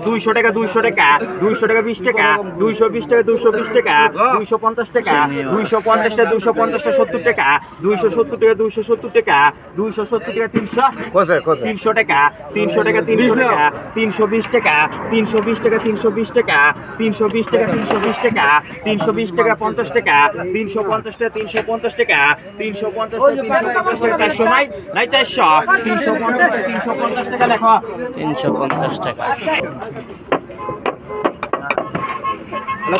দুইশো টাকা দুইশো টাকা দুইশো টাকা বিশ টাকা দুইশো বিশ টাকা দুইশো বিশ টাকা দুইশো পঞ্চাশ টাকা দুইশো পঞ্চাশ টাকা দুইশো পঞ্চাশ টাকা সত্তর টাকা দুইশো সত্তর টাকা দুইশো সত্তর টাকা দুইশো সত্তর টাকা তিনশো তিনশো টাকা তিনশো টাকা তিনশো টাকা তিনশো বিশ টাকা তিনশো বিশ টাকা তিনশো বিশ টাকা তিনশো বিশ টাকা তিনশো বিশ টাকা তিনশো বিশ টাকা পঞ্চাশ টাকা তিনশো পঞ্চাশ টাকা তিনশো পঞ্চাশ টাকা তিনশো পঞ্চাশ টাকা তিনশো পঞ্চাশ টাকা চারশো নাই নাই চারশো তিনশো পঞ্চাশ টাকা তিনশো পঞ্চাশ টাকা লেখো তিনশো পঞ্চাশ টাকা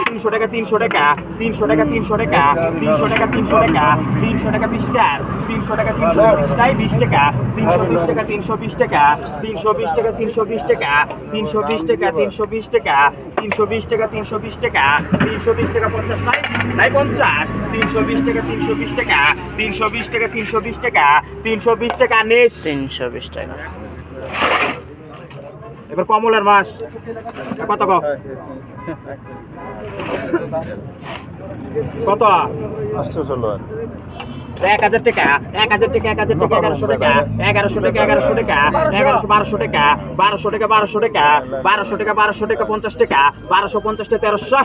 তিনশো টাকা তিনশো টাকা তিনশো টাকা তিনশো টাকা তিনশো টাকা তিনশো টাকা তিনশো টাকা বিশ টাকা তিনশো টাকা তিনশো বিশটাই বিশ টাকা তিনশো বিশ টাকা তিনশো বিশ টাকা তিনশো বিশ টাকা তিনশো বিশ টাকা তিনশো বিশ টাকা তিনশো বিশ টাকা তিনশো বিশ টাকা তিনশো বিশ টাকা তিনশো বিশ টাকা পঞ্চাশ নাই নাই পঞ্চাশ তিনশো বিশ টাকা তিনশো বিশ টাকা তিনশো বিশ টাকা তিনশো বিশ টাকা তিনশো বিশ টাকা নিস তিনশো বিশ টাকা এবার কমলের মাস। কত কত? এক হাজার টাকা এক হাজার টাকা এক হাজার টাকা এগারোশো টাকা এগারোশো টাকা এগারোশো টাকা এগারোশো বারোশো টাকা বারোশো টাকা বারোশো টাকা বারোশো টাকা বারোশো টাকা পঞ্চাশ টাকা বারোশো পঞ্চাশ টাকা তেরোশো।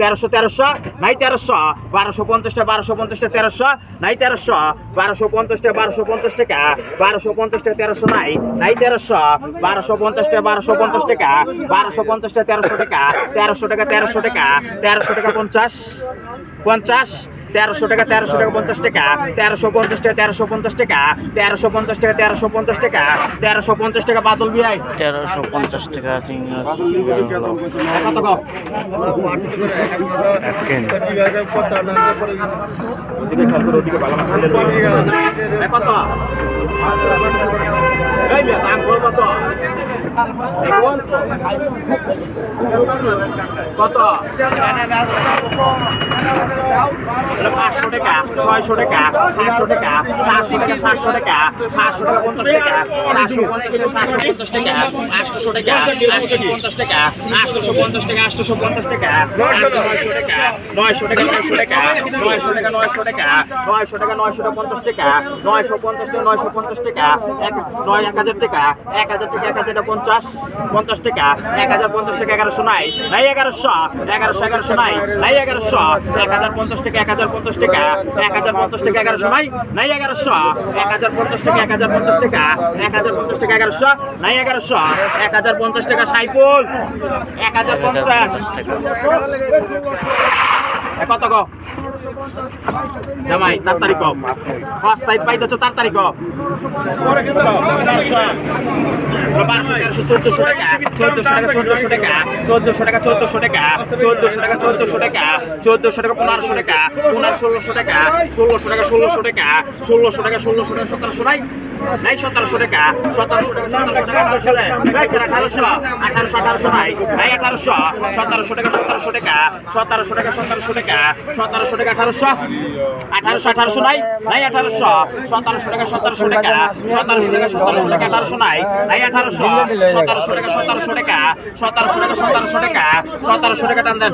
তেরোশো তেরোশো, নাই তেরোশো, বারোশো পঞ্চাশটা বারোশো পঞ্চাশটা তেরোশো, নাই তেরোশো, বারোশো পঞ্চাশটা, বারোশো পঞ্চাশ টাকা বারোশো পঞ্চাশটা তেরোশো নাই নাই তেরোশো, বারোশো পঞ্চাশটা, বারোশো পঞ্চাশ টাকা বারোশো পঞ্চাশটা তেরোশো টাকা তেরোশো টাকা তেরোশো টাকা তেরোশো টাকা পঞ্চাশ পঞ্চাশ তেরোশো টাকা তেরোশো টাকা পঞ্চাশ টাকা তেরোশো পঞ্চাশ টাকা তেরোশো পঞ্চাশ টাকা তেরোশো পঞ্চাশ টাকা তেরোশো পঞ্চাশ টাকা তেরোশো পঞ্চাশ টাকা বাদল বিয়াই তেরোশো পঞ্চাশ টাকা কত কত? কত? পাঁচশো টাকা ছয়শো টাকা সাতশো টাকা সাতশো টাকা সাতশো টাকা সাতশো টাকা পঞ্চাশ টাকা সাতশো পঞ্চাশ টাকা সাতশো পঞ্চাশ টাকা আটশো পঞ্চাশ টাকা আটশো পঞ্চাশ টাকা আটশো পঞ্চাশ টাকা নয়শো টাকা নয়শো টাকা নয়শো টাকা নয়শো টাকা নয়শো টাকা নয়শো টাকা নয়শো টাকা পঞ্চাশ টাকা নয়শো পঞ্চাশ টাকা নয়শো পঞ্চাশ টাকা এক নয় এক হাজার টাকা এক হাজার টাকা এক হাজার পঞ্চাশ পঞ্চাশ টাকা এক হাজার পঞ্চাশ টাকা এগারোশো নাই এগারোশো এগারোশো এগারোশো নাই নাই এগারোশো, এক হাজার পঞ্চাশ টাকা, এক হাজার পঞ্চাশ টাকা, এক হাজার পঞ্চাশ টাকা, এগারোশো নাই নাই এগারোশো, এক হাজার পঞ্চাশ টাকা, এক হাজার পঞ্চাশ টাকা, এক হাজার পঞ্চাশ টাকা, এগারোশো, নাই এগারোশো, এক হাজার পঞ্চাশ টাকা, সাইফুল, এক হাজার পঞ্চাশ। কত গো? জামাই চার তারিখ কম পাঁচ তারিখ পাইতেছ চার তারিখ কম বারোশো তেরোশো চোদ্দশো টাকা চোদ্দশো টাকা চোদ্দশো টাকা চোদ্দশো টাকা চোদ্দশো টাকা চোদ্দশো টাকা চোদ্দশো টাকা, পনেরোশো টাকা, পনেরো, ষোলোশো টাকা ষোলোশো টাকা ষোলোশো টাকা ষোলোশো টাকা ষোলোশো টাকা, সতেরোশো নাই? নাই সতেরোশো টাকা সতেরোশো টাকা সতেরোশো টাকা, আঠারোশো আঠারোশো আঠারোশো নাই? নাই আঠারোশো, সতেরোশো টাকা সতেরোশো টাকা সতেরোশো টাকা সতেরোশো টাকা সতেরোশো টাকা আঠারোশো আঠারোশো আঠারোশো নাই নাই আঠারোশো, সতেরোশো টাকা সতেরোশো টাকা সতেরোশো টাকা সতেরোশো টাকা, আঠারোশো নাই নাই আঠারোশো, সতেরোশো টাকা সতেরোশো টাকা সতেরোশো টাকা সতেরোশো টাকা সতেরোশো টাকা টান দেন।